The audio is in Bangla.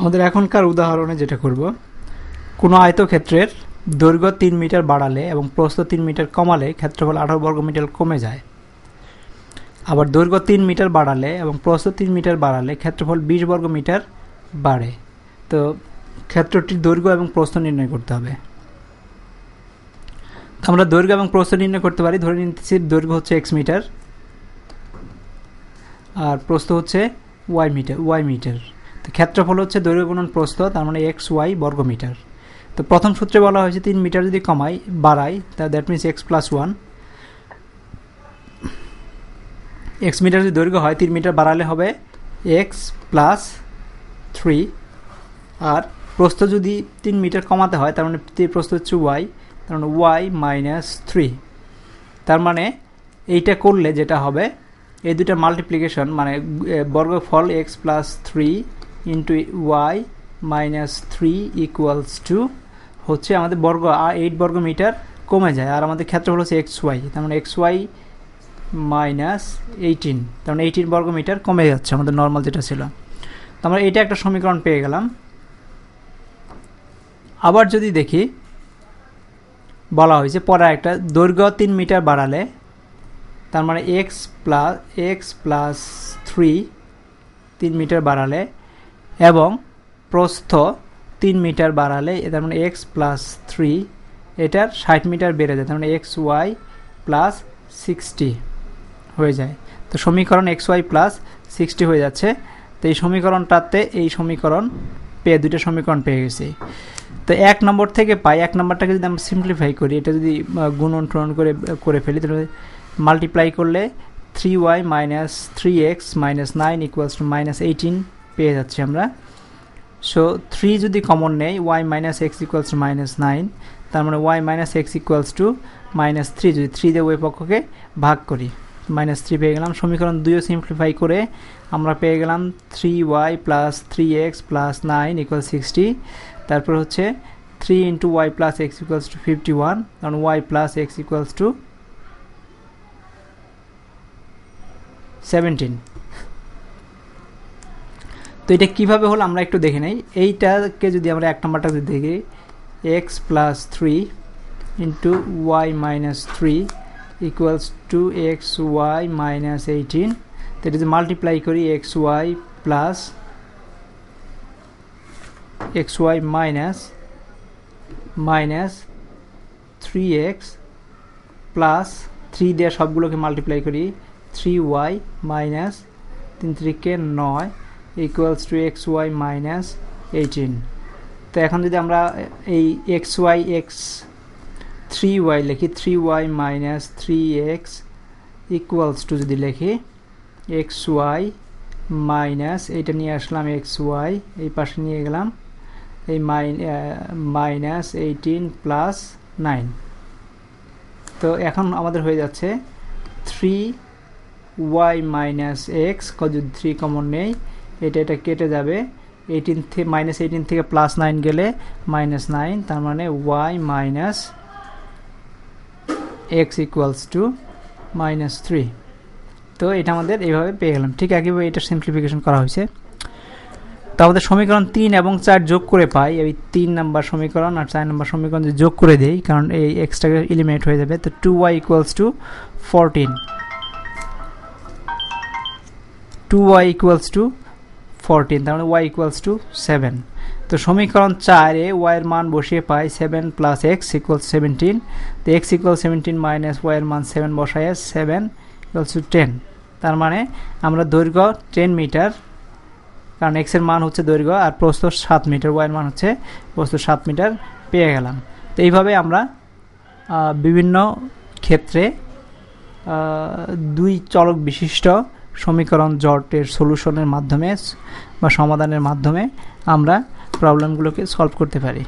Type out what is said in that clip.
আমাদের এখনকার উদাহরণে যেটা করব, কোনো আয়তক্ষেত্রের দৈর্ঘ্য তিন মিটার বাড়ালে এবং প্রস্থ তিন মিটার কমালে ক্ষেত্রফল আঠারো বর্গ মিটার কমে যায়। আবার দৈর্ঘ্য তিন মিটার বাড়ালে এবং প্রস্থ তিন মিটার বাড়ালে ক্ষেত্রফল বিশ বর্গ মিটার বাড়ে। তো ক্ষেত্রটির দৈর্ঘ্য এবং প্রস্থ নির্ণয় করতে হবে। আমরা দৈর্ঘ্য এবং প্রস্থ নির্ণয় করতে পারি। ধরে নিতেছি দৈর্ঘ্য হচ্ছে এক্স মিটার, আর প্রস্থ হচ্ছে ওয়াই মিটার ওয়াই মিটার। তো ক্ষেত্রফল হচ্ছে দৈর্ঘ্য গুণন প্রস্থ, তার মানে এক্স ওয়াই বর্গ মিটার তো প্রথম সূত্রে বলা হয়েছে তিন মিটার যদি কমাই, বাড়াই, তা that means x plus one x metre যদি দৈর্ঘ্য হয়, তিন মিটার বাড়ালে হবে এক্স প্লাস থ্রি আর প্রস্থ যদি তিন মিটার কমাতে হয়, তার মানে প্রস্থ হচ্ছে ওয়াই তার মানে ওয়াই মাইনাস থ্রি তার মানে এইটা করলে যেটা হবে, এই দুটা মাল্টিপ্লিকেশন মানে বর্গফল x plus three into y minus three equals to হচ্ছে আমাদের বর্গ এইট বর্গ মিটার কমে যায়। আর আমাদের ক্ষেত্র ক্ষেত্রফল হচ্ছে এক্স ওয়াই তার মানে এক্স ওয়াই মাইনাস এইটিন তার মানে এইটিন বর্গ মিটার কমে যাচ্ছে আমাদের নর্মাল যেটা ছিল। তো আমরা এটা একটা সমীকরণ পেয়ে গেলাম। আবার যদি দেখি, বলা হয়েছে পরে একটা দৈর্ঘ্য তিন মিটার বাড়ালে, তার মানে x plus x plus three তিন মিটার বাড়ালে এবং প্রস্থ তিন মিটার বাড়ালে তার মানে এক্স প্লাস থ্রি এটার ষাট মিটার বেড়ে যায়, তার মানে এক্স ওয়াই প্লাস সিক্সটি হয়ে যায়। তো সমীকরণ এক্স ওয়াই প্লাস সিক্সটি হয়ে যাচ্ছে। তো এই সমীকরণটাতে এই সমীকরণ পেয়ে, দুইটা সমীকরণ পেয়ে গেছি। তো এক নম্বর থেকে পাই, এক নম্বরটাকে যদি আমরা সিম্পলিফাই করি, এটা যদি গুণন টুণন করে করে ফেলি, তাহলে মাল্টিপ্লাই করলে three y minus three x minus nine equals to minus eighteen পেয়ে যাচ্ছি আমরা। সো থ্রি যদি কমন নেই y minus x equals to minus nine তার মানে y minus x equals to minus three যদি থ্রি দিয়ে ওই পক্ষকে ভাগ করি মাইনাস থ্রি পেয়ে গেলাম। সমীকরণ দুইও সিম্পলিফাই করে আমরা পেয়ে গেলাম three y plus three x plus nine equal sixty তারপর হচ্ছে three into y plus x equals to fifty one কারণ y plus x equals to seventeen তো এটা কীভাবে হলো আমরা একটু দেখে নেই। এইটাকে যদি আমরা এক নম্বরটা যদি দেখি x plus three into y minus three equals to x y minus eighteen তো এটা যদি মাল্টিপ্লাই করি x y plus x y minus minus three x plus three দিয়ে সবগুলোকে মাল্টিপ্লাই করি থ্রি ওয়াই মাইনাস তিন ত্রিকে নয় equals to x y minus eighteen তো এখন যদি আমরা এই x y x three y লিখি three y minus three x equals to যদি লিখি এক্স ওয়াই মাইনাস এইটা নিয়ে আসলাম এক্স ওয়াই এই পাশে নিয়ে গেলাম, এই মাইনাস এইটিন প্লাস নাইন তো এখন আমাদের হয়ে যাচ্ছে থ্রি ওয়াই মাইনাস এক্স যদি থ্রি কমন নেই এটা এটা কেটে যাবে। এইটিন থেকে মাইনাস এইটিন থেকে প্লাস নাইন গেলে মাইনাস নাইন তার মানে y minus x equals to minus three তো এটা আমাদের এইভাবে পেয়ে গেলাম। ঠিক একইভাবে এটা সিম্পলিফিকেশন করা হয়েছে। তো আমাদের সমীকরণ তিন এবং চার যোগ করে পাই। এই তিন নাম্বার সমীকরণ আর চার নাম্বার সমীকরণ যদি যোগ করে দেই, কারণ এই এক্সট্রা ইলিমিনেট হয়ে যাবে, তো two y equals to fourteen two y equals to fourteen তার মানে ওয়াই ইকুয়ালস টু সেভেন তো সমীকরণ চারে ওয়াইয়ের মান বসিয়ে পাই seven plus x equals seventeen তো এক্স ইকুয়াল সেভেন্টিন মাইনাস ওয়াইয়ের মান সেভেন বসায় সেভেন ইকুয়ালস টু টেন তার মানে আমরা দৈর্ঘ্য টেন মিটার কারণ এক্সের মান হচ্ছে দৈর্ঘ্য, আর প্রস্থ সাত মিটার ওয়াইয়ের মান হচ্ছে প্রস্থ সাত মিটার পেয়ে গেলাম। তো এইভাবে আমরা বিভিন্ন ক্ষেত্রে দুই চলক বিশিষ্ট সমীকরণ জটের সলিউশনের মাধ্যমে বা সমাধানের মাধ্যমে আমরা প্রবলেমগুলোকে সলভ করতে পারি।